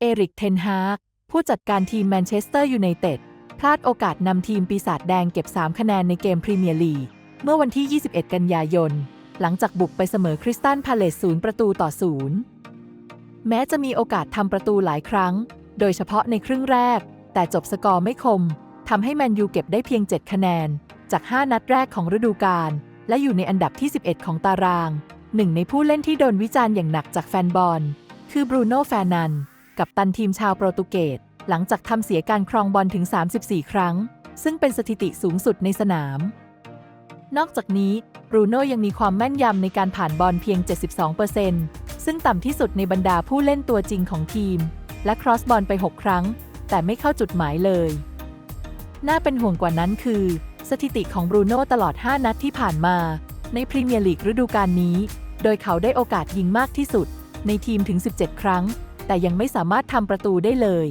เอริกเทนฮากผู้จัดการทีมแมนเชสเตอร์ยูไนเต็ดพลาดโอกาสนำทีมปีศาจแดงเก็บ 3 คะแนนในเกมพรีเมียร์ลีกเมื่อวันที่ 21 กันยายน หลังจากบุกไปเสมอคริสตันพาเลซศูนย์ประตูต่อศูนย์แม้จะมีโอกาสทำประตูหลายครั้ง โดยเฉพาะในครึ่งแรก แต่จบสกอร์ไม่คมทำให้แมนยูเก็บได้เพียง 7 คะแนน จาก 5 นัดแรกของฤดูกาลและอยู่ในอันดับที่ 11 ของตารางหนึ่งในผู้เล่นที่โดนวิจารณ์อย่างหนักจากแฟนบอล คือบรูโน่แฟนัน กับตันทีมชาวโปรตุเกสหลังจากทำเสียการครองบอลถึง 34 ครั้ง ซึ่งเป็นสถิติสูงสุดในสนาม นอกจากนี้บรูโน่ยังมีความแม่นยำในการผ่านบอลเพียง 72%ซึ่งต่ำที่สุดในบรรดาผู้เล่นตัวจริงของทีม และครอสบอลไป 6 ครั้ง แต่ไม่เข้าจุดหมายเลย น่าเป็นห่วงกว่านั้นคือ สถิติของบรูโน่ตลอด 5 นัดที่ผ่านมา ในพรีเมียร์ลีกฤดูกาลนี้ โดยเขาได้โอกาสยิงมากที่สุด ในทีมถึง 17 ครั้ง แต่ยังไม่สามารถทำประตูได้เลย